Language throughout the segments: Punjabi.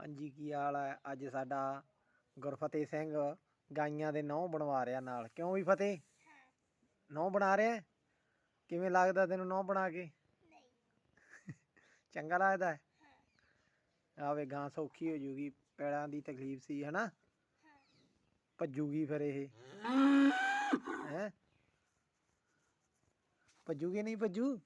ਹਾਂਜੀ ਕੀ ਹਾਲ ਹੈ? ਅੱਜ ਸਾਡਾ ਗੁਰਫਤਿਹ ਸਿੰਘ ਗਾਈਆਂ ਦੇ ਨਹੁੰ ਬਣਵਾ ਰਿਹਾ ਨਾਲ। ਕਿਉਂ ਵੀ ਫਤਿਹ? ਨਹੁੰ ਬਣਾ ਰਿਹਾ? ਕਿਵੇਂ ਲੱਗਦਾ ਤੈਨੂੰ ਨਹੁੰ ਬਣਾ ਕੇ? ਨਹੀਂ। ਚੰਗਾ ਲੱਗਦਾ ਹੈ? ਆਵੇ ਗਾਂ ਸੌਖੀ ਹੋ ਜੂਗੀ। ਪੈਰਾਂ ਦੀ ਤਕਲੀਫ ਸੀ ਹਨਾ? ਭੱਜੂਗੀ ਫਿਰ ਇਹ। ਹੈ? ਭੱਜੂਗੀ ਨਹੀਂ ਭੱਜੂ?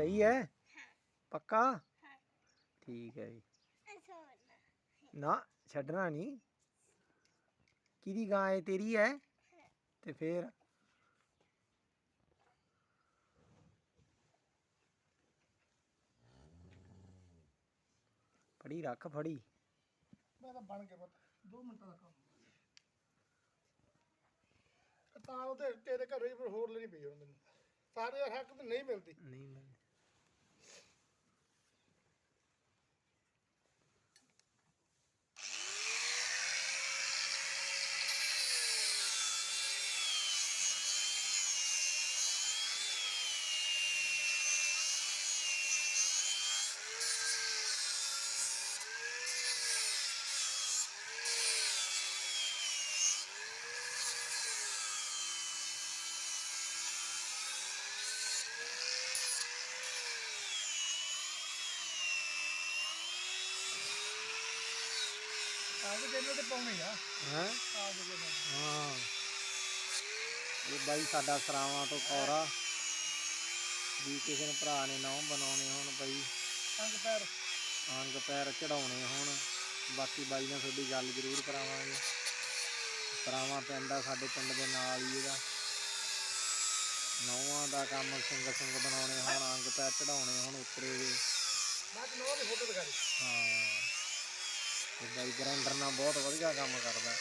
ਸਹੀ ਹੈ? ਪੱਕਾ? ਹਾਂ। ਠੀਕ ਹੈ ਜੀ। ਨਾ। ਛੱਡਣਾ ਨਹੀਂ। ਕਿਹਦੀ ਗਾਂ ਹੈ ਤੇਰੀ ਹੈ? ਤੇ ਫੇਰ? ਫੜੀ ਰੱਖ ਫੜੀ। ਮੈਂ ਤਾਂ ਬਣ ਕੇ ਬਤ 2 ਮਿੰਟਾਂ ਦਾ ਕੰਮ। ਤਾਂ ਉਹ ਤੇ ਤੇਰੇ ਘਰੇ ਹੀ ਪਰ ਹੋਰ ਲੈਣੀ ਪਈ ਹੁਣ ਮੈਨੂੰ। ਸਾਰੇ ਹੱਕ ਤੇ ਨਹੀਂ ਮਿਲਦੀ। ਨਹੀਂ ਮੈਂ ਆਜ ਜਿਹਨੇ ਤੇ ਪਾਉਣੀ ਆ। ਹਾਂ? ਆਜ ਜਿਹਨੇ ਹਾਂ। ਇਹ ਬਾਈ ਸਾਡਾ ਸਰਾਵਾਂ ਤੋਂ ਕੌਰਾ। ਵੀ ਕਿਸੇ ਨੇ ਭਰਾ ਨੇ ਨੌਂ ਬਣਾਉਣੇ ਹੋਣ ਬਈ। ਅੰਗ ਪੈਰ। ਅੰਗ ਪੈਰ ਚੜਾਉਣੇ ਹੋਣ। ਬਾਕੀ ਬਾਈ ਨਾਲ ਤੁਹਾਡੀ ਗੱਲ ਜ਼ਰੂਰ ਕਰਾਵਾਂਗੇ। ਸਰਾਵਾਂ ਪਿੰਡ ਆ ਸਾਡੇ ਪਿੰਡ ਦੇ ਨਾਲ ਹੀ ਇਹਦਾ। ਨੌਵਾਂ ਦਾ ਕੰਮ ਸਿੰਘ ਸਿੰਘ ਬਣਾਉਣੇ ਹੋਣ ਅੰਗ ਪੈਰ ਚੜਾਉਣੇ ਹੋਣ ਉਤਰੇ ਦੇ ਮੈਂ ਤੇ ਨੋ ਦੀ ਫੋਟੋ ਹਾਂ। ਤੇ ਬਾਈ ਗ੍ਰੈਂਡਰ ਨਾਲ ਬਹੁਤ ਵਧੀਆ ਕੰਮ ਕਰਦਾ।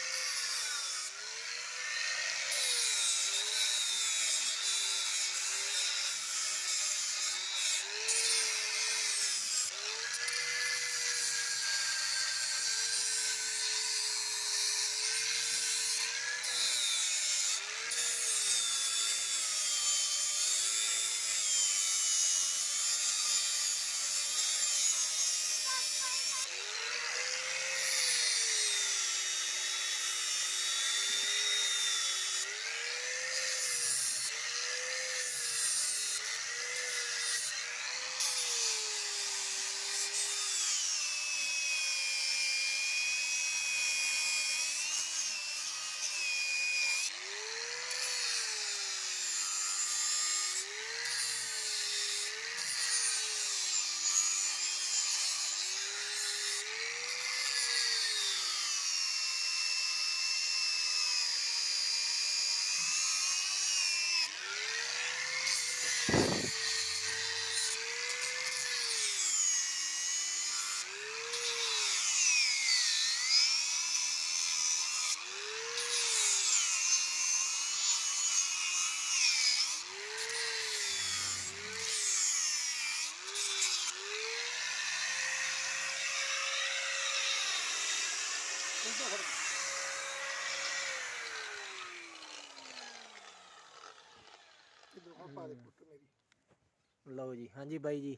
ਲਓ ਜੀ ਹਾਂਜੀ ਬਾਈ ਜੀ।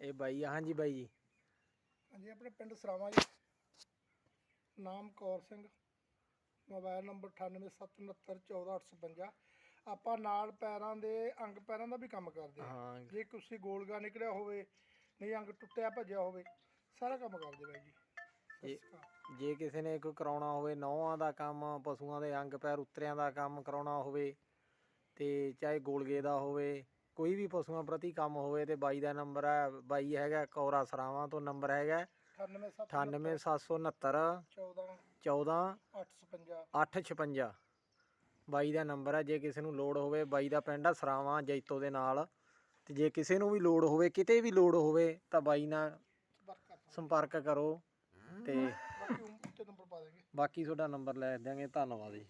ਇਹ ਬਾਈ ਆ ਹਾਂਜੀ ਬਾਈ ਜੀ। ਹਾਂਜੀ ਆਪਣੇ ਪਿੰਡ ਸਰਾਵਾਂ ਜੀ। ਨਾਮ ਕੌਰ ਸਿੰਘ। ਮੋਬਾਈਲ ਨੰਬਰ 9879141855 ਆਪਾਂ ਨਾਲ ਪੈਰਾਂ ਦੇ ਅੰਗ ਪੈਰਾਂ ਦਾ ਵੀ ਕੰਮ ਕਰਦੇ ਹਾਂ। ਹਾਂ ਜੇ ਕਿਸੇ ਗੋਲਗਾ ਨਿਕਲਿਆ ਹੋਵੇ ਨਹੀਂ ਅੰਗ ਟੁੱਟਿਆ ਭੱਜਿਆ ਹੋਵੇ ਸਾਰਾ ਕੰਮ ਕਰਦੇ ਬਾਈ ਜੀ। ਅਕਾਲ। ਜੇ ਕਿਸੇ ਨੇ ਕੋਈ ਕਰਾਉਣਾ ਹੋਵੇ ਨੌਆਂ ਦਾ ਕੰਮ ਪਸ਼ੂਆਂ ਦੇ ਅੰਗ ਪੈਰ ਉਤਰਿਆਂ ਦਾ ਕੰਮ ਕਰਾਉਣਾ ਹੋਵੇ ਤੇ ਚਾਹੇ ਗੋਲਗੇ ਦਾ ਹੋਵੇ ਕੋਈ ਵੀ ਪਸ਼ੂਆਂ ਪ੍ਰਤੀ ਕੰਮ ਹੋਵੇ ਤੇ ਬਾਈ ਦਾ ਨੰਬਰ ਹੈ ਬਾਈ ਹੈਗਾ ਕੌਰਾ ਸਰਾਵਾਂ ਤੋਂ ਨੰਬਰ ਹੈਗਾ 98769 98769 14 14 855 856 ਬਾਈ ਦਾ ਨੰਬਰ ਹੈ ਜੇ ਕਿਸੇ ਨੂੰ ਲੋੜ ਹੋਵੇ ਬਾਈ ਦਾ ਪਿੰਡ ਆ ਸਰਾਵਾਂ ਜੈਤੋ ਦੇ ਨਾਲ। ਤੇ ਜੇ ਕਿਸੇ ਨੂੰ ਵੀ ਲੋੜ ਹੋਵੇ ਕਿਤੇ ਵੀ ਲੋੜ ਹੋਵੇ ਤਾਂ ਬਾਈ ਨਾਲ ਸੰਪਰਕ ਕਰੋ। ਤੇ ਬਾਕੀ ਉੱਤੇ ਨੰਬਰ ਪਾ ਦੇਗੇ। ਬਾਕੀ ਤੁਹਾਡਾ ਨੰਬਰ ਲੈ ਦਿਆਂਗੇ ਧੰਨਵਾਦ ਜੀ।